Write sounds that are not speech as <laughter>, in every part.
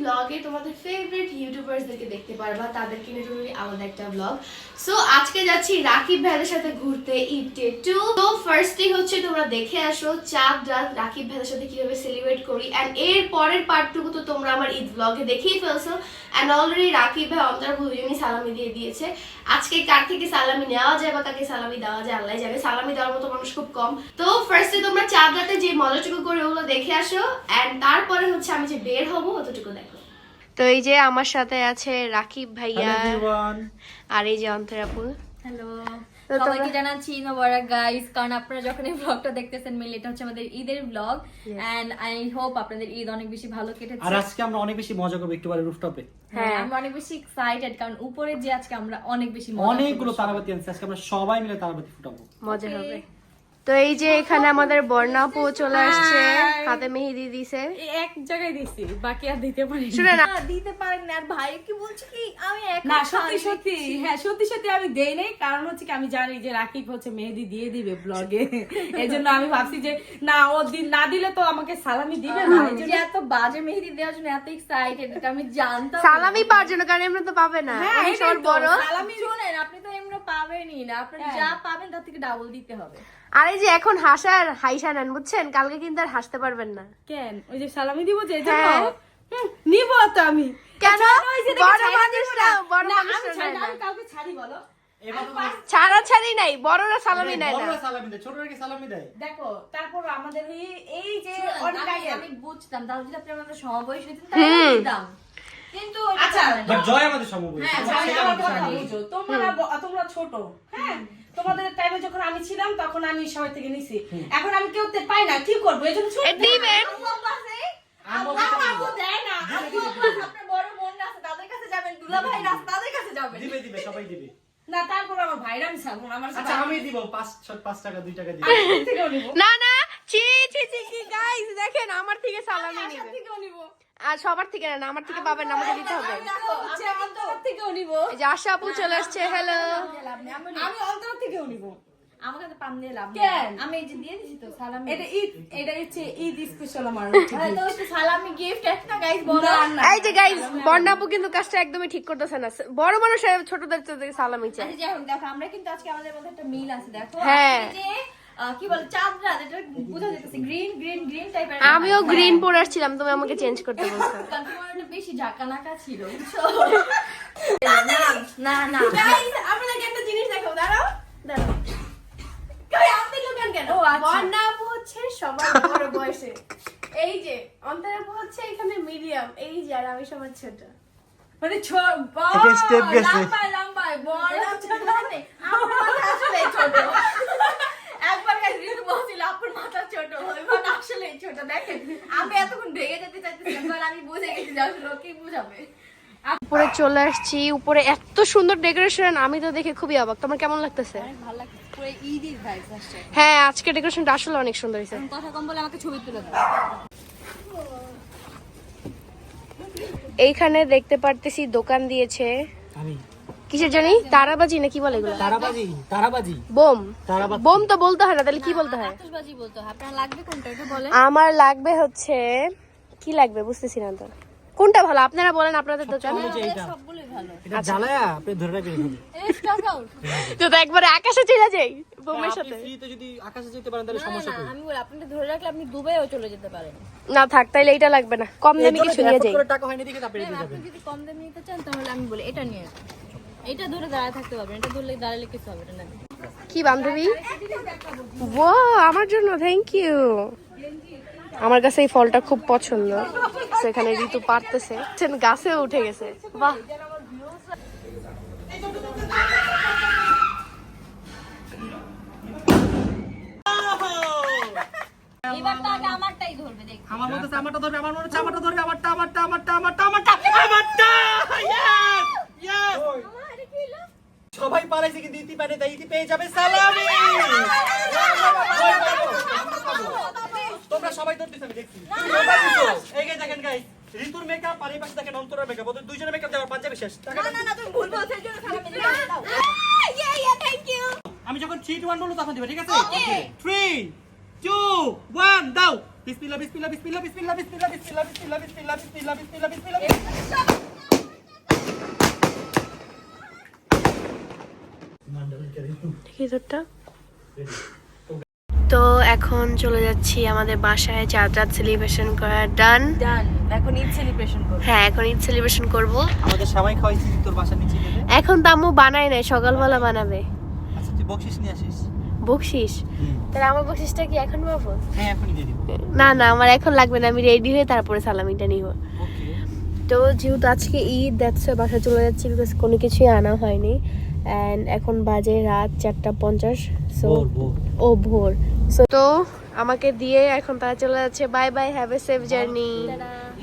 ব্লগে তোমাদের ফেভারিট ইউটিউবারসদেরকে দেখতে পারবা তাদেরকে নিয়ে তুমি আলাদা একটা ব্লগ সো আজকে যাচ্ছি রাকিব ভাইদের সাথে ঘুরতে ইটে টু তো ফার্স্টই হচ্ছে তোমরা দেখে আসো চাঁদ রাত, রাকিব ভাইদের সাথে কীভাবে সেলিব্রেট করি এন্ড এর পরের পার্টটুকু তো তোমরা আমার ঈদ ব্লগে দেখেই ফেলছো এন্ড অলরেডি রাকিব ভাই অন্তর ভুজনি সালামি দিয়ে দিয়েছে। আজকে কার থেকে সালামি নেওয়া যায় বা কাকে সালামি দেওয়া যায় আল্লাহ যাবে সালামি দেওয়ার মতো মানুষ খুব কম। তো ফার্স্টে তোমরা চাঁদ রাতে যে মজাটুকু করে ওগুলো দেখে আসো এন্ড তারপরে হচ্ছে আমি যে বের হব, অতটুকু দেখো তো এই যে আমার সাথে আছে রাকিব ভাইয়া আর এই যে অন্তরাপুর হ্যালো সবাইকে জানাচ্ছি মোবারক গাইস কারণ আপনারা যখন এই ব্লগটা দেখতেছেন মেলে এটা হচ্ছে আমাদের ঈদের ব্লগ এন্ড আই হোপ আপনাদের ঈদ অনেক বেশি ভালো কেটেছে। আর আজকে আমরা অনেক বেশি মজা করব একটু পরে রুফটপে হ্যাঁ আমরা অনেক বেশি এক্সাইটেড কারণ উপরে যে আজকে আমরা অনেক বেশি মজা অনেকগুলো তারাবাতি আনছে। আজকে আমরা সবাই মিলে তারাবাতি ফুটাবো। মজা হবে। তো এই যে এখানে আমাদের বর্ণাপু চলে আসছে হাতে মেহেদি দিছে। এক জায়গায় দিছি বাকি আর দিতে পারি শুনে না। দিতে পারেন। না আর ভাই কি বলছে কি? আমি এক না সত্যি সত্যি। হ্যাঁ সত্যি সত্যি আমি দেই নাই। কারণ হচ্ছে কি আমি জানি যে রাকিব হচ্ছে মেহেদি দিয়ে দিবে ব্লগে এই জন্য আমি ভাবছি যে না ও দিন না দিলে তো আমাকে সালামি দিবে না। এই যে এত বাজে মেহেদি দেওয়ার জন্য এত এক্সাইটেড এটা আমি জানতাম সালামি পাওয়ার জন্য কারণ এমনি তো পাবে না। হ্যাঁ, আমি এটাই বড়। সালামি শুনেন আপনি তো এমনি পাবেনই না। আপনি হ্যাঁ। যা পাবেন তার থেকে ডাবল দিতে হবে। আর এই যে এখন হাসার হাইসা নেন বুঝছেন? কালকে কিন্তু আর হাসতে পারবেন না। কেন? ওই যে সালামি দিব যে? হ্যাঁ। নিবো তো আমি। কেন? ছাড়ো, ওই যে দেখি বড় ছাড়া মানুষ না, না। বড় মানুষ না, ছাড়ি না, না। আমি কাউকে ছাড়ি বলো। ছাড়া ছাড়ি নাই বড়রা সালামি নেয় না। বড়রা সালামি দেয় ছোটরা কি সালামি দেয়। দেখো তারপর আমাদের এই- যে অনেক আমি- বুঝতাম তাহলে যদি আপনি আমাদের সমবয়সী হতেন তাহলে দিতাম। কিন্তু আচ্ছা, জয় আমাদের সমবয়সী হ্যাঁ, তোমরা তোমরা ছোট হ্যাঁ? তোমাদের টাইমে যখন আমি ছিলাম তখন আমি সবাই থেকে নিছি এখন আমি কেউ তে পাই না কি করব এই জন্য দিবেন না। আম্মু আব্বা আছে, আপনার বড় বোন আছে, তাদের কাছে যাবেন। দুলা ভাই আছে, তাদের কাছে যাবেন। দিবে দিবে সবাই দিবে না তারপর আমার ভাইরা আমি ছাড়বো আমার আচ্ছা আমি দিব পাঁচ ছ- পাঁচ টাকা দুই টাকা দিব না না চি চি চি চি গাইস দেখেন আমার থেকে সালামি নিবো আর সবার থেকে না আমার থেকে পাবেন না আমাকে দিতে হবে থেকেও নিবো যে আশা আপু চলে আসছে হ্যালো আমি অন্তর থেকেও নিবো আমাকে তো পাম দিয়ে লাভ কেন? আমি এই যে দিয়ে দিছি তো সালামি। এটা ঈদ এটা হচ্ছে ঈদ স্পেশাল আমার হ্যাঁ, তো সালামি gift একটা guys বলো। না, না। এই যে গাইস বর্ণাপু কিন্তু কাজটা একদমই ঠিক করতেছে না বড় মানুষ ছোটদের সালামি হোক, দেখো, আমরা কিন্তু আজকে আমাদের মধ্যে একটা মিল আছে, দেখো। হ্যাঁ। কি বলে চাঁদ রাত এটা বোঝা গ্রিন গ্রিন গ্রিন টাইপের আমিও গ্রিন পরে আসছিলাম তুমি আমাকে চেঞ্জ <laughs> করতে বলছো। বেশি ঝাঁকানাকা ছিল না না একটা জিনিস দেখাবো দাঁড়াও দাঁড়াও। কই আপনি লুকান কেন? ও, আচ্ছা। আপু হচ্ছে সবার বড় বয়সে। এই যে অন্তর আপু হচ্ছে এখানে মিডিয়াম এই যে আর আমি সবার ছোট। মানে গেছে। লম্বায় লম্বায় বড় ছোট আপনার মাথা ছোট। একবার বলছিল, আপনার মাথা ছোট, এবার আসলেই ছোট। দেখেন, আমি এতক্ষণ ভেঙে যেতে আমি বুঝে গেছি যে আসলে কি বুঝাবে। উপরে চলে আসছি উপরে এত সুন্দর ডেকোরেশন আমি তো দেখে খুবই অবাক তোমার কেমন লাগতেছে। হ্যাঁ আজকে ডেকোরেশনটা আসলে অনেক সুন্দর হয়েছে কথা কম বলে আমাকে ছবি তুলে দাও এইখানে দেখতে পারতেছি দোকান দিয়েছে আমি কিসের জানি? তারাবাজি না কি বলে এগুলো? তারাবাজি তারাবাজি। বোম। তারাবাজি। বোম তো বলতে হয় না তাহলে কি বলতে হয়? আতশবাজি বলতে হয়। আপনার লাগবে কোনটা? এটা বলে আমার লাগবে হচ্ছে কি লাগবে? বুঝতেছি না তো। কোনটা ভালো? আপনারা বলেন আপনাদের ভালো যে সবগুলোই ভালো। এটা জ্বালায়া আপনি ধরে রাখবেন এখানে। এই স্টক আউট। তো তো একবারে আকাশে চলে যাই বোমের সাথে। আপনি ফ্রিতে যদি আকাশে যেতে পারেন তাহলে সমস্যা কই আমি বলি আপনাকে ধরে রাখলে আপনি দুবাইও চলে যেতে পারেন। না থাক তাইলে এইটা লাগবে না। কম দামি কিছু নিয়ে যাই। টাকা হয়নি দেখে আপনি যদি কম দামে নিতে চান তাহলে আমি বলি এটা নিয়ে আসুন। এটা ধরে দাঁড়ায় থাকতে পারবেন এটা ধরলে দাঁড়ালে কিছু হবে না কি বান্ধবী? ও আমার জন্য থ্যাংক ইউ আমার কাছে এই ফলটা খুব পছন্দ। সেখানে ঋতু পারতেছে। গাছে উঠে গেছে। বাহ। আমারটাই ধরবে দেখ। আমার মতো আমারটা ধরবে আমার মনে হচ্ছে আমারটা ধরবে আমারটা আমারটা আমারটা আমারটা আমারটা আমারটা ইয়েস ইয়েস সবাই পালাইছে কিন্তু ইতি পারে তাই ইতি পেয়ে যাবে সালামি তোমরা সবাই ধরতেছ আমি দেখছি এই যে দেখেন গাইস ঋতুর মেকআপ আর এই পাশে দেখেন অন্তরের মেকআপ ওদের দুইজনের মেকআপ দেওয়ার পাঞ্জাবি শেষ টাকা না না তুমি ভুল বলছো এর জন্য খারাপ দাও ইয়া ইয়া থ্যাংক ইউ আমি যখন থ্রি টু ওয়ান বলব তখন দিবে ঠিক আছে থ্রি টু ওয়ান দাও বিসমিল্লাহ বিসমিল্লাহ বিসমিল্লাহ বিসমিল্লাহ বিসমিল্লাহ বিসমিল্লাহ বিসমিল্লাহ বিসমিল্লাহ বিসমিল্লাহ বিসমিল্লাহ বিসমিল্লাহ তো এখন চলে যাচ্ছি আমাদের বাসায়। চাঁদ রাত সেলিব্রেশন করা ডান ডান এখন ঈদ সেলিব্রেশন করব। হ্যাঁ এখন ঈদ সেলিব্রেশন করব। আমাদের সবাই খাওয়াইছি তোর বাসার নিচে গেলে? এখন তো আম্মু বানায় নাই সকালবেলা বানাবে। আচ্ছা তুই বকশিস নিয়ে আসিস? বকশিস? তাহলে আমার বকশিসটা কি এখন পাবো? হ্যাঁ এখনই দিয়ে দিব। না না আমার এখন লাগবে না আমি রেডি হয়ে তারপরে সালামিটা নিব। ওকে তো যেহেতু আজকে ঈদ দ্যাটস বাসায় চলে যাচ্ছি বিকজ কোনো কিছুই আনা হয়নি। অ্যান্ড এখন বাজে রাত চারটা পঞ্চাশ সো ও ভোর। সো তো আমাকে দিয়ে এখন তারা চলে যাচ্ছে। Bye bye have a safe journey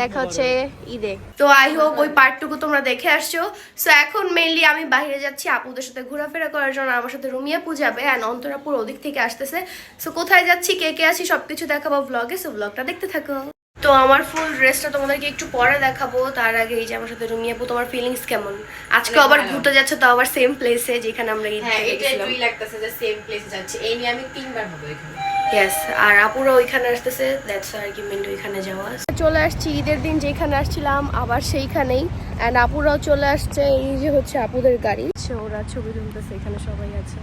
দেখা হচ্ছে ঈদে। তো আই হোপ ওই পার্টটুকু তোমরা দেখে আসছো। সো এখন মেইনলি আমি বাইরে যাচ্ছি আপুদের সাথে ঘোরাফেরা করার জন্য। আমার সাথে রুমিয়া পূজাবে অ্যান্ড অন্তরাপুর ওদিক থেকে আসতেছে। সো কোথায় যাচ্ছি কে কে আছি সবকিছু দেখাবো ব্লগে সো ব্লগটা দেখতে থাকো। তো আমার ফুল ড্রেসটা তোমাদেরকে একটু পরে দেখাবো তার আগে এই যে আমার সাথে রুমিয়া আপু তোমার ফিলিংস কেমন? আজকে আবার ঘুরতে যাচ্ছে তো আবার সেম প্লেসে যেখানে আমরা হ্যাঁ এটা দুই লাগতেছে যে সেম প্লেসে যাচ্ছে। এই নিয়ে আমি তিনবার হব এখানে। ইয়েস আর আপুরা ওইখানে আসতেছে দ্যাটস আর কি মেনলি ওইখানে যাওয়া। চলে আসছি ঈদের দিন যেখানে আসছিলাম আবার সেইখানেই। অ্যান্ড আপুরাও চলে আসছে এই যে হচ্ছে আপুদের গাড়ি। আচ্ছা, ওরা ছবি তুলতেছে এখানে সবাই আছে।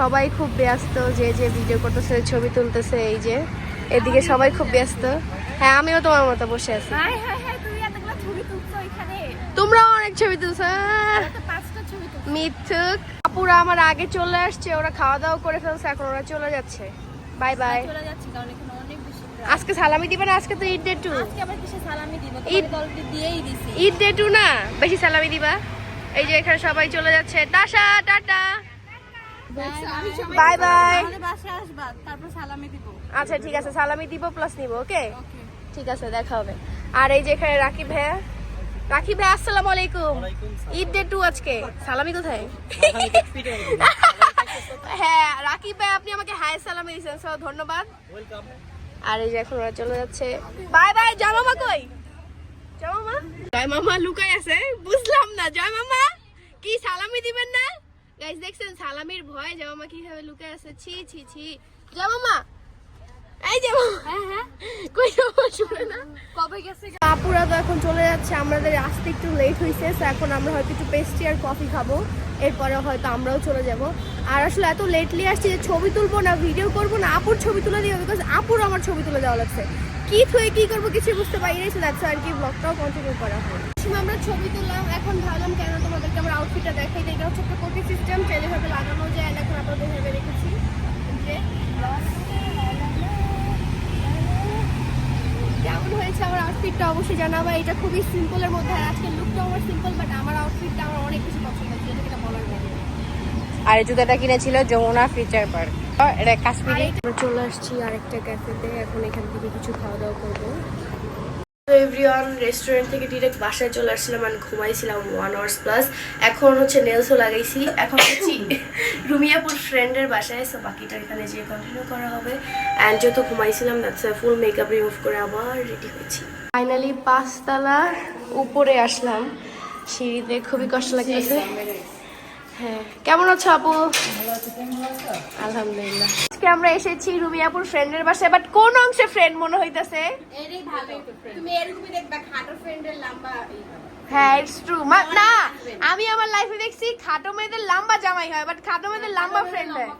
সবাই খুব ব্যস্ত যে যে ভিডিও করতেছে ছবি তুলতেছে এই যে। এদিকে সবাই খুব ব্যস্ত। হ্যাঁ আমিও তোমার মতো বসে আছি। তোমরাও অনেক ছবি তুলছো মিথ্যুক। আপুরা আমার আগে চলে আসছে ওরা খাওয়া দাওয়া করে ফেলছে এখন ওরা চলে যাচ্ছে। বাই বাই অনেক বেশি আজকে সালামি দিবে না? আজকে তো Eid day two Eid- day two না? বেশি সালামি দিবা। এই যে এখানে সবাই চলে যাচ্ছে। Tata tata. বাই বাই আমাদের বাসায় আসবা তারপর সালামি দিব। আচ্ছা ঠিক আছে সালামি দিব প্লাস নিব ওকে ঠিক আছে দেখা হবে। আর এই যে এখানে রাকিব ভাইয়া। রাকিব ভাই আসসালামু আলাইকুম। ঈদ ডে টু আজকে। সালামি কোথায়? <laughs> হ্যাঁ রাকিব ভাই আপনি আমাকে হাই সালামি দিয়েছেন সো ধন্যবাদ। আর এই যে এখন ওরা চলে যাচ্ছে। বাই বাই জয় মামা কই? জয় মামা। জয় মামা লুকাই আছে বুঝলাম না জয় মামা। কি সালামি দিবেন না? গাইস দেখছেন সালামির ভয় জয় মামা কীভাবে লুকাই আছে? ছি ছি ছি। জয় মামা এই যে হ্যাঁ হ্যাঁ। কই শুনে না। কবে গেছে আপুরা তো এখন চলে যাচ্ছে আমাদের আসতে একটু লেট হয়েছে তো এখন আমরা হয়তো একটু পেস্ট্রি আর কফি খাব। এরপরে হয়তো আমরাও চলে যাব। আর আসলে এত লেটলি আসছি যে ছবি তুলবো না ভিডিও করব না আপুর ছবি তুলে দিও বিকজ আপুর আমার ছবি তুলে দেওয়া লাগছে। কি থুয়ে কি করব কিছু বুঝতে পারি নাই লাগছে আর কি ব্লগটাও কন্টিনিউ করা হয় আমরা ছবি তুললাম এখন ভাবলাম কেন আমার আউটফিটটা দেখাই দিই এটা হচ্ছে একটা কোটি সিস্টেম চাইলেভাবে লাগানো যায় and এখন আপনাদের ভেবে রেখেছি যে কেমন হয়েছে আমার আউটফিটটা অবশ্যই জানাবা এটা খুবই সিম্পলের মধ্যে আর আজকের লুকটা আমার সিম্পল বাট আমার আউটফিটটা আমার অনেক বেশি পছন্দ হয়েছে এটা যেটা বলার বাইরে আর এই জুতাটা কিনেছিল যমুনা ফিচার পার্ক এটা কাশ্মীরি আমরা চলে আসছি আরেকটা ক্যাফেতে এখন এখান থেকে কিছু খাওয়া দাওয়া করব। তো এভরিওয়ান রেস্টুরেন্ট থেকে ডিরেক্ট বাসায় চলে আসছিলাম আর ঘুমাইছিলাম ওয়ান আওয়ার্স প্লাস এখন হচ্ছে নেলসও লাগাইছি। এখন হচ্ছি রুমিয়াপুর ফ্রেন্ডের বাসায় সো বাকিটা এখানে যেয়ে কন্টিনিউ করা হবে। অ্যান্ড যেহেতু ঘুমাইছিলাম দ্যাটস ফুল মেকআপ রিমুভ করে আবার রেডি হয়েছি। ফাইনালি পাঁচতলা উপরে আসলাম। সিঁড়িতে খুবই কষ্ট লাগতেছে। কেমন আছো আপু? আলহামদুলিল্লাহ। আজকে আমরা এসেছি রুমিয়াপুর ফ্রেন্ডের বাসায় বাট কোন অংশে ফ্রেন্ড মনে হইতাছে? হ্যাঁ ইটস ট্রু না আমি আমার লাইফে দেখছি খাটো মেয়েদের লম্বা জামাই হয় বাট খাটো মেয়েদের লম্বা ফ্রেন্ড হয়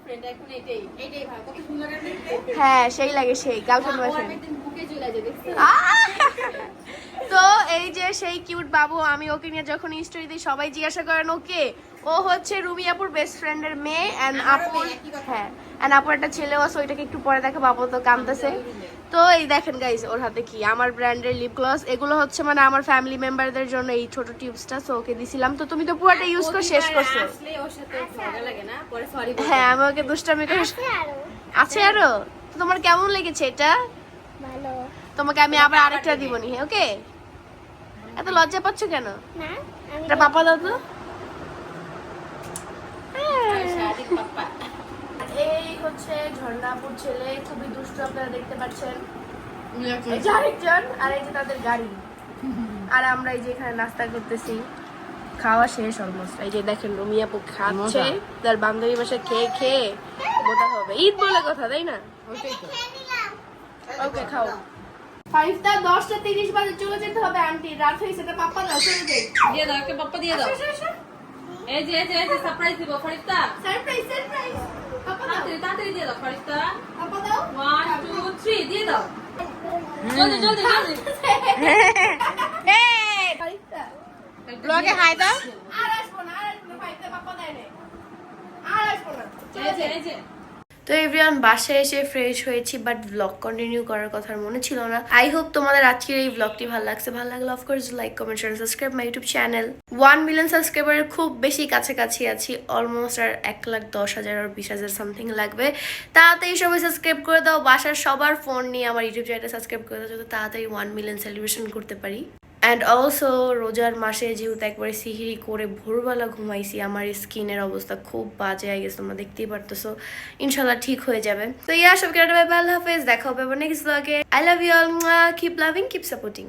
হ্যাঁ সেই লাগে সেই গার্লফ্রেন্ড বয়ফ্রেন্ড তো এই যে সেই কিউট বাবু আমি ওকে নিয়ে যখন স্টোরি দিই সবাই জিজ্ঞাসা করেন ওকে ও হচ্ছে রুমি আপুর বেস্ট ফ্রেন্ডের মেয়ে এন্ড আপুর হ্যাঁ এন্ড আপুর একটা ছেলেও আছে ওইটাকে একটু পরে দেখে বাবু তো কাঁদতেছে। তো এই দেখেন গাইস ওর হাতে কি? আমার ব্র্যান্ডের লিপ গ্লস এগুলো হচ্ছে মানে আমার ফ্যামিলি মেম্বারদের জন্য এই ছোট টিউবসটা সো ওকে দিছিলাম। তো তুমি তো পুরোটা ইউজ করে শেষ করছ। আসলে ওর সাথে মজা লাগে না পরে সরি হ্যাঁ আমি ওকে দুষ্টামি করে আছে আরও। তো তোমার কেমন লেগেছে এটা? ভালো। তোমাকে আমি আবার আরেকটা দিবনি ওকে এত লজ্জা পাচ্ছ কেন? না আমি এটা পাপা দাও তো এই হচ্ছে ঝর্ণাপুর ছেলে খুবই দুষ্ট আপনারা দেখতে পাচ্ছেন। আরেকজন আর এই যে তাদের গাড়ি। আর আমরা এই যে এখানে নাস্তা করতেছি। খাওয়া শেষ অলমোস্ট এই যে দেখেন রুমিয়াপু খাচ্ছে তার বান্ধবী বাসা খেয়ে খেয়ে মোটা হবে। ঈদ বলে কথা তাই না? ওকে খাও। ফাইভটা দশটা তিরিশ বাজে চলে যেতে হবে আন্টি। রাত হয়েছে পাপ্পা দাও চলে যাই। দিয়ে দাও একটা পাপ্পা দিয়ে দাও। এই যে এই যে সারপ্রাইজ দিব সারপ্রাইজ সারপ্রাইজ তাড়াতাড়ি তাড়াতাড়ি দিয়ে দাও ফরিস্তা ওয়ান টু থ্রি দিয়ে দাও। জলদি জলদি জলদি। <laughs> ব্লগে হাই দাও। আর আসব না আর আসব না ফাইভটা পাপা দেয় না আর আসব না। এই যে এই যে। তো এভরিওয়ান বাসায় এসে ফ্রেশ হয়েছি বাট ব্লগ কন্টিনিউ করার কথা মনে ছিল না। আই হোপ তোমাদের আজকের এই ব্লগটি ভালো লাগছে। ভালো লাগলে of course like comment share subscribe my YouTube channel one million সাবস্ক্রাইবারের খুব বেশি কাছাকাছি আছি। অলমোস্ট আর এক লাখ দশ হাজার আর বিশ হাজার সামথিং লাগবে। তাড়াতাড়ি সবাই সাবস্ক্রাইব করে দাও। বাসার সবার ফোন নিয়ে আমার ইউটিউব চ্যানেলটা সাবস্ক্রাইব করে দাও, যাতে তাড়াতাড়ি ওয়ান মিলিয়ন সেলিব্রেশন করতে পারি। অ্যান্ড অলসো রোজার মাসে যেহেতু একবারে সিহিরি করে ভোরবেলা ঘুমাইছি, আমার স্কিনের অবস্থা খুব বাজে আই গেছে তোমরা দেখতেই পারতেছো। ইনশাল্লাহ ঠিক হয়ে যাবে। তো ইয়া সবকে আল্লাহ হাফেজ। দেখা হবে নেক্সট ব্লগে I love you all keep loving keep supporting